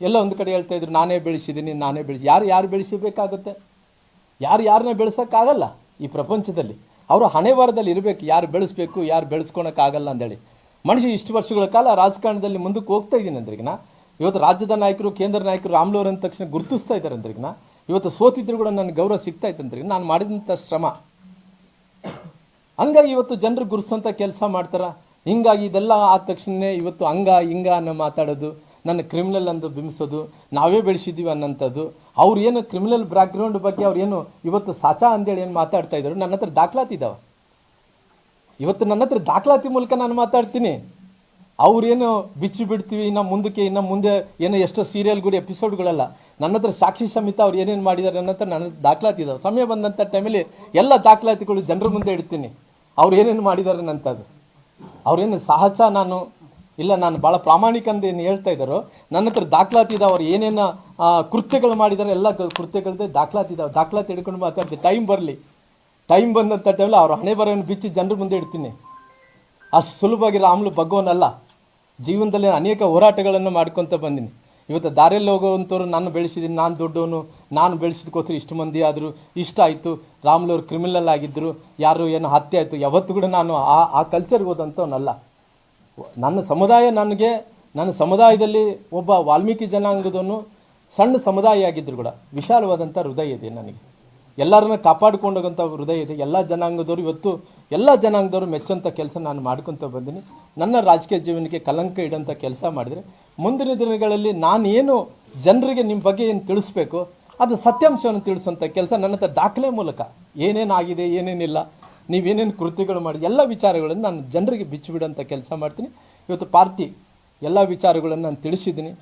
ಎಲ್ಲ ಒಂದು ಕಡೆ ಹೇಳ್ತಾ ಇದ್ರು, ನಾನೇ ಬೆಳೆಸಿದ್ದೀನಿ, ನಾನೇ ಬೆಳೆಸಿ. ಯಾರು ಯಾರು ಬೆಳೆಸಬೇಕಾಗುತ್ತೆ? ಯಾರು ಯಾರನ್ನ ಬೆಳೆಸೋಕ್ಕಾಗಲ್ಲ? ಈ ಪ್ರಪಂಚದಲ್ಲಿ. ಅವರು ಹಣೆ ವಾರದಲ್ಲಿ ಇರಬೇಕು, ಯಾರು ಬೆಳೆಸ್ಬೇಕು, ಯಾರು ಬೆಳೆಸ್ಕೊಳಕ್ಕಾಗಲ್ಲ ಅಂದೇಳಿ. ಮನುಷ್ಯ ಇಷ್ಟು ವರ್ಷಗಳ ಕಾಲ ರಾಜಕಾರಣದಲ್ಲಿ ಮುಂದಕ್ಕೆ ಹೋಗ್ತಾ ಇದ್ದೀನಿ ಅಂದ್ರಿಗಿನ ಇವತ್ತು ರಾಜ್ಯದ ನಾಯಕರು, ಕೇಂದ್ರ ನಾಯಕರು ರಾಮ್ಲೋರ್ ಅಂದ ತಕ್ಷಣ ಗುರುತಿಸ್ತಾ ಇದ್ದಾರೆ ಅಂದ್ರಿಗಿನ ಇವತ್ತು ಸೋತಿದ್ರು ಕೂಡ ನನಗೆ ಗೌರವ ಸಿಗ್ತಾ ಇತ್ತು ನಾನು ಮಾಡಿದಂಥ ಶ್ರಮ. ಹಂಗಾಗಿ ಇವತ್ತು ಜನರು ಗುರುಸಂತ ಕೆಲಸ ಮಾಡ್ತಾರ? ಹಿಂಗಾಗಿ ಇದೆಲ್ಲ ಆದ ತಕ್ಷಣನೇ ಇವತ್ತು ಹಂಗ, ಹಿಂಗ ಅನ್ನೋ ಮಾತಾಡೋದು. ನನ್ನ ಕ್ರಿಮಿನಲ್ ಅಂತ ಬಿಂಬಿಸೋದು, ನಾವೇ ಬೆಳೆಸಿದ್ದೀವಿ ಅನ್ನೋಂಥದ್ದು. ಅವ್ರು ಏನು ಕ್ರಿಮಿನಲ್ ಬ್ಯಾಕ್ಗ್ರೌಂಡ್ ಬಗ್ಗೆ ಅವ್ರು ಏನು ಇವತ್ತು ಸಾಚಾ ಅಂತೇಳಿ ಏನು ಮಾತಾಡ್ತಾ ಇದ್ರು ನನ್ನ ಹತ್ರ ದಾಖಲಾತಿ ಇದಾವೆ. ಇವತ್ತು ನನ್ನ ಹತ್ರ ದಾಖಲಾತಿ ಮೂಲಕ ನಾನು ಮಾತಾಡ್ತೀನಿ. ಅವ್ರೇನು ಬಿಚ್ಚಿ ಬಿಡ್ತೀವಿ, ಇನ್ನು ಮುಂದಕ್ಕೆ, ಇನ್ನು ಮುಂದೆ ಏನೋ ಎಷ್ಟೋ ಸೀರಿಯಲ್ಗಳು ಎಪಿಸೋಡ್ಗಳೆಲ್ಲ ನನ್ನ ಹತ್ರ ಸಾಕ್ಷಿ ಸಮೇತ ಅವ್ರು ಏನೇನು ಮಾಡಿದ್ದಾರೆ ನನ್ನ ಹತ್ರ ನನ್ನ ದಾಖಲಾತಿ ಇದಾವೆ. ಸಮಯ ಬಂದಂಥ ಟೈಮಲ್ಲಿ ಎಲ್ಲ ದಾಖಲಾತಿಗಳು ಜನರ ಮುಂದೆ ಇಡ್ತೀನಿ. ಅವ್ರು ಏನೇನು ಮಾಡಿದ್ದಾರೆ ಅನ್ನಂಥದ್ದು ಅವ್ರೇನು ಸಹಜ ನಾನು ಇಲ್ಲ, ನಾನು ಭಾಳ ಪ್ರಾಮಾಣಿಕ ಅಂತ ಏನು ಹೇಳ್ತಾ ಇದ್ದಾರೋ, ನನ್ನ ಹತ್ರ ದಾಖಲಾತಿ ಇದೆ ಅವ್ರು ಏನೇನು ಕೃತ್ಯಗಳು ಮಾಡಿದ್ದಾರೆ ಎಲ್ಲ ಕೃತ್ಯಗಳದ್ದು ದಾಖಲಾತಿ ಇದಾವೆ. ದಾಖಲಾತಿ ಹಿಡ್ಕೊಂಡು ಮಾತಾಡ್ತೀನಿ ಟೈಮ್ ಬರಲಿ. ಟೈಮ್ ಬಂದಂಥ ಟೈಮಲ್ಲಿ ಅವ್ರ ಹಣೆ ಬರೋನ್ನು ಬಿಚ್ಚಿ ಜನರ ಮುಂದೆ ಇಡ್ತೀನಿ. ಅಷ್ಟು ಸುಲಭವಾಗಿ ರಾಮ್ಲು ಬಗ್ಗೋನಲ್ಲ ಜೀವನದಲ್ಲಿ ಅನೇಕ ಹೋರಾಟಗಳನ್ನು ಮಾಡ್ಕೊತ ಬಂದೀನಿ. ಇವತ್ತು ದಾರಿಯಲ್ಲಿ ಹೋಗೋವಂಥವ್ರು ನಾನು ಬೆಳೆಸಿದ್ದೀನಿ ನಾನು ದೊಡ್ಡವನು, ನಾನು ಬೆಳೆಸಿದ್ಕೋಸ್ಕರ ಇಷ್ಟು ಮಂದಿ ಆದರೂ, ಇಷ್ಟ ಆಯಿತು, ರಾಮ್ಲು ಅವ್ರು ಕ್ರಿಮಿನಲ್ ಆಗಿದ್ದರು ಯಾರು ಏನೋ ಹತ್ಯೆ ಆಯಿತು, ಯಾವತ್ತೂ ಕೂಡ ನಾನು ಆ ಆ ಕಲ್ಚರ್ಗೆ ಹೋದಂಥವನಲ್ಲ ನನ್ನ ಸಮುದಾಯ ನನಗೆ, ನನ್ನ ಸಮುದಾಯದಲ್ಲಿ ಒಬ್ಬ ವಾಲ್ಮೀಕಿ ಜನಾಂಗದವನು ಸಣ್ಣ ಸಮುದಾಯ ಆಗಿದ್ರು ಕೂಡ ವಿಶಾಲವಾದಂಥ ಹೃದಯ ಇದೆ ನನಗೆ. ಎಲ್ಲರನ್ನ ಕಾಪಾಡಿಕೊಂಡೋಗಂಥ ಹೃದಯ ಇದೆ. ಎಲ್ಲ ಜನಾಂಗದವರು ಇವತ್ತು, ಎಲ್ಲ ಜನಾಂಗದವರು ಮೆಚ್ಚುವಂಥ ಕೆಲಸ ನಾನು ಮಾಡ್ಕೊತ ಬಂದೀನಿ. ನನ್ನ ರಾಜಕೀಯ ಜೀವನಕ್ಕೆ ಕಲಂಕ ಇಡೋಂಥ ಕೆಲಸ ಮಾಡಿದರೆ, ಮುಂದಿನ ದಿನಗಳಲ್ಲಿ ನಾನೇನು ಜನರಿಗೆ ನಿಮ್ಮ ಬಗ್ಗೆ ಏನು ತಿಳಿಸ್ಬೇಕು, ಅದು ಸತ್ಯಾಂಶವನ್ನು ತಿಳಿಸುವಂಥ ಕೆಲಸ ನನ್ನ ಹತ್ರ ದಾಖಲೆ ಮೂಲಕ. ಏನೇನಾಗಿದೆ, ಏನೇನಿಲ್ಲ ನೀವೇನೇನು ಕೃತಿಗಳು ಮಾಡಿ ಎಲ್ಲ ವಿಚಾರಗಳನ್ನು ನಾನು ಜನರಿಗೆ ಬಿಚ್ಚಿಬಿಡೋಂಥ ಕೆಲಸ ಮಾಡ್ತೀನಿ. ಇವತ್ತು ಪಾರ್ಟಿ ಎಲ್ಲ ವಿಚಾರಗಳನ್ನು ನಾನು ತಿಳಿಸಿದ್ದೀನಿ.